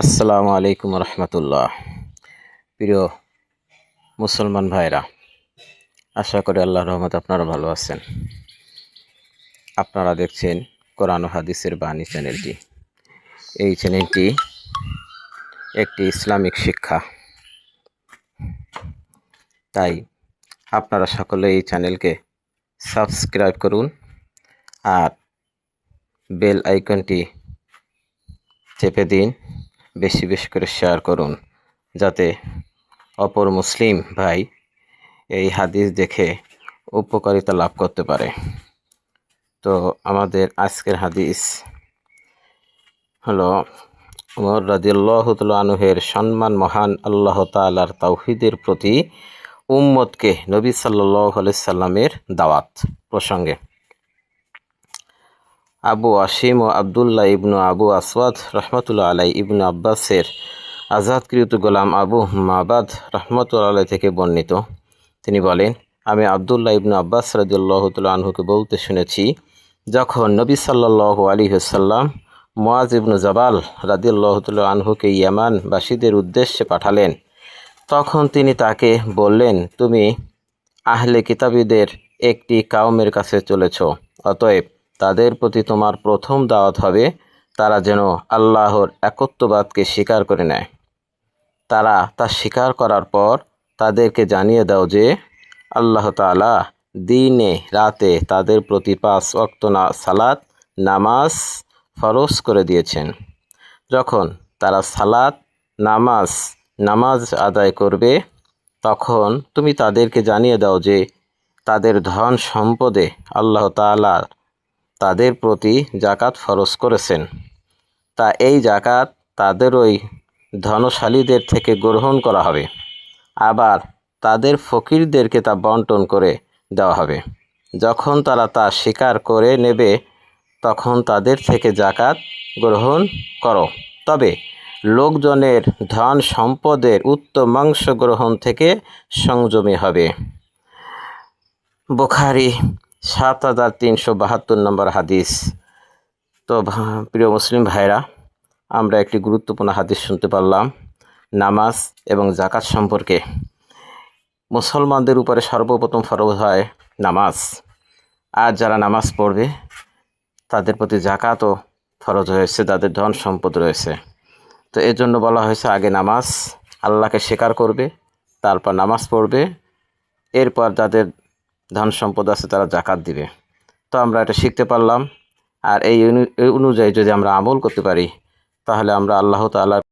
আসসালামু আলাইকুম রহমতুল্লাহ। প্রিয় মুসলমান ভাইরা, আশা করি আল্লাহ রহমত আপনারা ভালো আছেন। আপনারা দেখছেন কোরআন হাদিসের বাণী চ্যানেলটি। এই চ্যানেলটি একটি ইসলামিক শিক্ষা। তাই আপনারা সকলে এই চ্যানেলকে সাবস্ক্রাইব করুন আর বেল আইকনটি চেপে দিন। বেশি বেশি করে শেয়ার করুন, যাতে অপর মুসলিম ভাই এই হাদিস দেখে উপকারিতা লাভ করতে পারে। তো আমাদের আজকের হাদিস হলো উমর রাজিয়াল্লাহ আনুহের সম্মান মহান আল্লাহ তালার তাওহিদের প্রতি উম্মতকে নবী সাল্লাহ সাল্লামের দাওয়াত প্রসঙ্গে। আবু আসিম ও আবদুল্লাহ ইবনু আবু আসওয়াদ রহমতুল্লাহ আলাই ইবনু আব্বাসের আজাদকৃত গোলাম আবু মাবাদ রহমতুল্লাহ আলাই থেকে বর্ণিত। তিনি বলেন, আমি আবদুল্লাহ ইবনু আব্বাস রাদিউল্লাহ আনহুকে বলতে শুনেছি, যখন নবী সাল্লাহ আলী হুসাল্লাম মোয়াজ ইবনু জাবাল রাদিউল্লাহ আনহুকে ইয়ামান ইয়ামানবাসীদের উদ্দেশ্যে পাঠালেন, তখন তিনি তাকে বললেন, তুমি আহলে কিতাবীদের একটি কাউমের কাছে চলেছ, অতএব তাদের প্রতি তোমার প্রথম দাওয়াত হবে, তারা যেন আল্লাহর একত্ববাদকে স্বীকার করে নেয়। তারা তা স্বীকার করার পর তাদেরকে জানিয়ে দাও যে, আল্লাহ তালা দিনে রাতে তাদের প্রতি পাঁচ অক্ত না, সালাত, নামাজ ফরজ করে দিয়েছেন। যখন তারা সালাত, নামাজ নামাজ আদায় করবে, তখন তুমি তাদেরকে জানিয়ে দাও যে, তাদের ধন সম্পদে আল্লাহ তালা তাদের প্রতি জাকাত ফরজ করেছেন। তা এই জাকাত তাদের ওই ধনশালীদের থেকে গ্রহণ করা হবে। আবার তাদের ফকিরদেরকে তা বন্টন করে দেওয়া হবে। যখন তারা তা স্বীকার করে নেবে, তখন তাদের থেকে জাকাত গ্রহণ করো। তবে লোকজনের ধন সম্পদের উত্তমাংশ গ্রহণ থেকে সংযমী হবে। বুখারি সাত হাজার তিনশো বাহাত্তর নম্বর হাদিস। তো প্রিয় মুসলিম ভাইরা আমরা একটি গুরুত্বপূর্ণ হাদিস শুনতে পারলাম, নামাজ এবং জাকাত সম্পর্কে। মুসলমানদের উপরে সর্বপ্রথম ফরজ হয় নামাজ। আর যারা নামাজ পড়বে, তাদের প্রতি জাকাতও ফরজ হয়েছে, তাদের ধন সম্পদ রয়েছে। তো এর জন্য বলা হয়েছে, আগে নামাজ আল্লাহকে স্বীকার করবে, তারপর নামাজ পড়বে, এরপর যাদের ধন সম্পদ আছে তারা জাকাত দিবে। তো আমরা এটা শিখতে পারলাম। আর এই অনু- অনুযায়ী যদি আমরা আমল করতে পারি, তাহলে আমরা আল্লাহ তাআলার